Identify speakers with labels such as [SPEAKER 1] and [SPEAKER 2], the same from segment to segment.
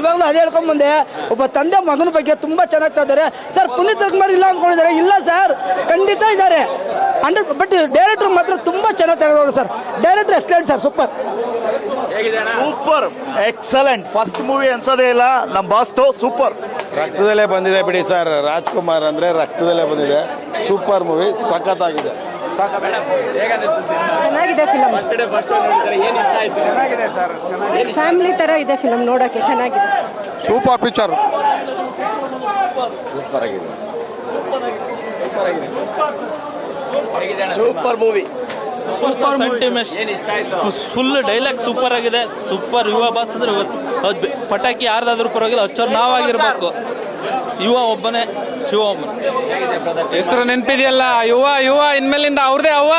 [SPEAKER 1] ಇವಾಗಲೂ ಅದೇ ಹೇಳ್ಕೊಂಡ್ ಬಂದೆ ಒಬ್ಬ ತಂದೆ ಮಗನ ಬಗ್ಗೆ ತುಂಬಾ ಚೆನ್ನಾಗ್ತಾ ಇದ್ದಾರೆ. ಸರ್ ಪುನೀತ್ ಕುಮಾರ್ ಇಲ್ಲ ಅನ್ಕೊಂಡಿದ್ದಾರೆ. ಇಲ್ಲ ಸರ್ ಖಂಡಿತ ಇದ್ದಾರೆ. ಅಂದ್ರೆ ಬಟ್ ಡೈರೆಕ್ಟರ್ ಮಾತ್ರ ತುಂಬಾ ಚೆನ್ನಾಗಿ ತಗೊಂಡ್ರು sir. Director excellent sir? Super
[SPEAKER 2] super excellent first movie ಅನ್ಸೋದೇ ಇಲ್ಲ. ನಮ್ಮ ಬಾಸ್ತು ಸೂಪರ್
[SPEAKER 3] ರಕ್ತದಲ್ಲೇ ಬಂದಿದೆ ಬಿಡಿ ಸರ್. ರಾಜ್ಕುಮಾರ್ ಅಂದ್ರೆ ರಕ್ತದಲ್ಲೇ ಬಂದಿದೆ. ಸೂಪರ್ ಮೂವಿ ಸಖತ್ತಾಗಿದೆ.
[SPEAKER 4] ಚೆನ್ನಾಗಿದೆ ಫಿಲಮ್ ಫ್ಯಾಮಿಲಿ ತರ ಇದೆ ಫಿಲಮ್ ನೋಡಕ್ಕೆ ಚೆನ್ನಾಗಿದೆ.
[SPEAKER 3] ಸೂಪರ್ ಪಿಕ್ಚರ್
[SPEAKER 2] ಸೂಪರ್ ಆಗಿದೆ. Super movie
[SPEAKER 5] super sentiment full dialogue super ಆಗಿದೆ. ಸೂಪರ್ ಯುವ ಬಾಸ್ ಅಂದ್ರೆ ಪಟಾಕಿ ಯಾರ್ದಾದ್ರೂ ಪರವಾಗಿಲ್ಲ ಹಚ್ಚೋರು ನಾವಾಗಿರ್ಬೇಕು ಯುವ ಒಬ್ಬನೇ. ಶಿವ ಒಬ್ಬನೇ
[SPEAKER 6] ಹೆಸರು ನೆನಪಿದೆಯಲ್ಲ ಯುವ ಯುವ ಇನ್ಮೇಲಿಂದ ಅವ್ರದೇ ಅವ್ವ.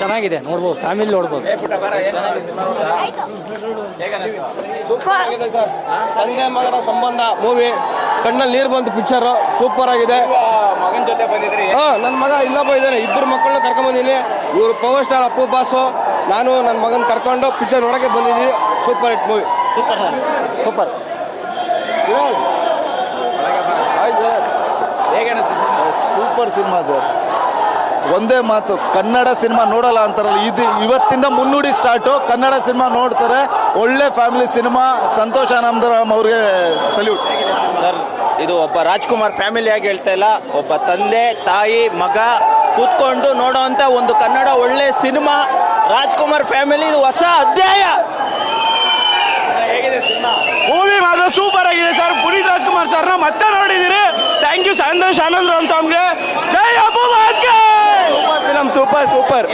[SPEAKER 7] ಚೆನ್ನಾಗಿದೆ ನೋಡ್ಬೋದು ಫ್ಯಾಮಿಲಿ ನೋಡ್ಬೋದು.
[SPEAKER 3] ತಂದೆ ಮಗನ ಸಂಬಂಧ ಮೂವಿ ಕಣ್ಣಲ್ಲಿ ನೀರು ಬಂತು ಪಿಕ್ಚರ್ ಸೂಪರ್ ಆಗಿದೆ.
[SPEAKER 6] ಮಗನ ಜೊತೆ ಬಂದಿದ್ರಿ?
[SPEAKER 3] ಹಾ ನನ್ನ ಮಗ ಇಲ್ಲಪ್ಪ ಇದ್ದಾನೆ ಇಬ್ಬರು ಮಕ್ಕಳನ್ನ ಕರ್ಕೊಂಡ್ ಬಂದಿನಿ ಇವರು ಪವರ್ ಸ್ಟಾರ್ ಅಪ್ಪು ಬಾಸು ನಾನು ನನ್ನ ಮಗನ ಕರ್ಕೊಂಡು ಪಿಕ್ಚರ್ ನೋಡಕ್ಕೆ ಬಂದಿದ್ದೀನಿ super hit movie
[SPEAKER 5] super sir
[SPEAKER 3] super.
[SPEAKER 2] Super cinema sir. ಒಂದೇ ಮಾತು ಕನ್ನಡ ಸಿನಿಮಾ ನೋಡಲ್ಲ ಅಂತಾರಲ್ಲ ಇದು ಇವತ್ತಿಂದ ಮುನ್ನುಡಿ ಸ್ಟಾರ್ಟು ಕನ್ನಡ ಸಿನಿಮಾ ನೋಡ್ತಾರೆ ಒಳ್ಳೆ ಫ್ಯಾಮಿಲಿ ಸಿನಿಮಾ ಸಂತೋಷ ಅನಂದರಾಮ್ ಅವ್ರಿಗೆ ಸಲ್ಯೂಟ್.
[SPEAKER 8] ಸರ್ ಇದು ಒಬ್ಬ ರಾಜ್ಕುಮಾರ್ ಫ್ಯಾಮಿಲಿಯಾಗಿ ಹೇಳ್ತಾ ಇಲ್ಲ ಒಬ್ಬ ತಂದೆ ತಾಯಿ ಮಗ ಕೂತ್ಕೊಂಡು ನೋಡೋವಂಥ ಒಂದು ಕನ್ನಡ ಒಳ್ಳೆ ಸಿನಿಮಾ ರಾಜ್ಕುಮಾರ್ ಫ್ಯಾಮಿಲಿ ಇದು ಹೊಸ ಅಧ್ಯಾಯ.
[SPEAKER 6] ಮೂವಿ ಮಾತ್ರ ಸೂಪರ್ ಆಗಿದೆ ಸರ್ ಪುನೀತ್ ರಾಜ್ಕುಮಾರ್ ಸರ್ನ ಮತ್ತೆ ನೋಡಿದಿರಿ ಥ್ಯಾಂಕ್ ಯು ಸಂತೋಷ್ ಆನಂದ್ ರಾಮ್ ಸ್ವಾಮಿಗೆ. Jai Appu
[SPEAKER 3] super film super super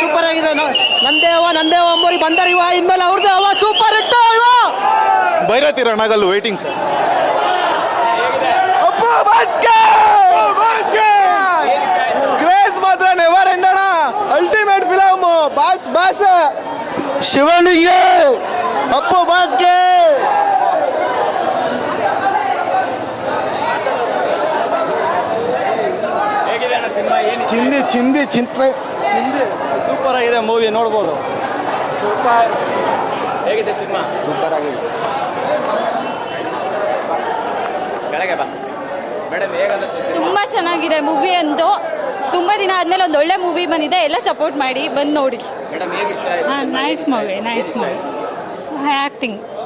[SPEAKER 1] super ಆಗಿದೆ. ನಂದೇ ಅವ ನಂದೇ ಅವ ಅಂಬೋರಿ ಬಂದಾರ ಇವ ಇನ್ಮೇಲೆ ಅವ್ರದ್ದು ಅವ ಸೂಪರ್ ಇಟ್ಟು ಇವ!
[SPEAKER 2] ಬೈರತಿ ರಣಗಲ್ಲು ವೇಟಿಂಗ್ ಸರ್
[SPEAKER 3] ಅಪ್ಪು ಬಾಸ್ಕೆ ಕ್ರೇಜ್ ಮಾತ್ರ ನೆವರ್ ಎಂಡಣ ಅಲ್ಟಿಮೇಟ್ ಫಿಲಮ್ ಬಾಸ್ ಬಾಸ್. ಶಿವನಿಗೆ ಅಪ್ಪು ಬಾಸ್ಗೆ. ಚಿಂದಿ ಚಿಂದಿ ಚಿಂತೆ ಸೂಪರ್ ಆಗಿದೆ ಮೂವಿ ನೋಡ್ಬೋದು. ಸೂಪರ್.
[SPEAKER 6] ಹೇಗಿದೆ ಸಿನಿಮಾ?
[SPEAKER 3] ಸೂಪರ್ ಆಗಿದೆ.
[SPEAKER 6] ಕೆಳಗೆ ಬಾ. ಮೇಡಮ್ ಹೇಗಂತ
[SPEAKER 4] ತುಂಬಾ ಚೆನ್ನಾಗಿದೆ ಮೂವಿ ಅಂತೂ ತುಂಬಾ ದಿನ ಆದಮೇಲೆ ಒಂದು ಒಳ್ಳೆ ಮೂವಿ ಬಂದಿದೆ. ಎಲ್ಲ ಸಪೋರ್ಟ್ ಮಾಡಿ ಬಂದು ನೋಡಿ.
[SPEAKER 6] ಮೇಡಮ್ ಹಾಂ ಇಷ್ಟ ಆಯ್ತು
[SPEAKER 9] nice movie nice movie acting.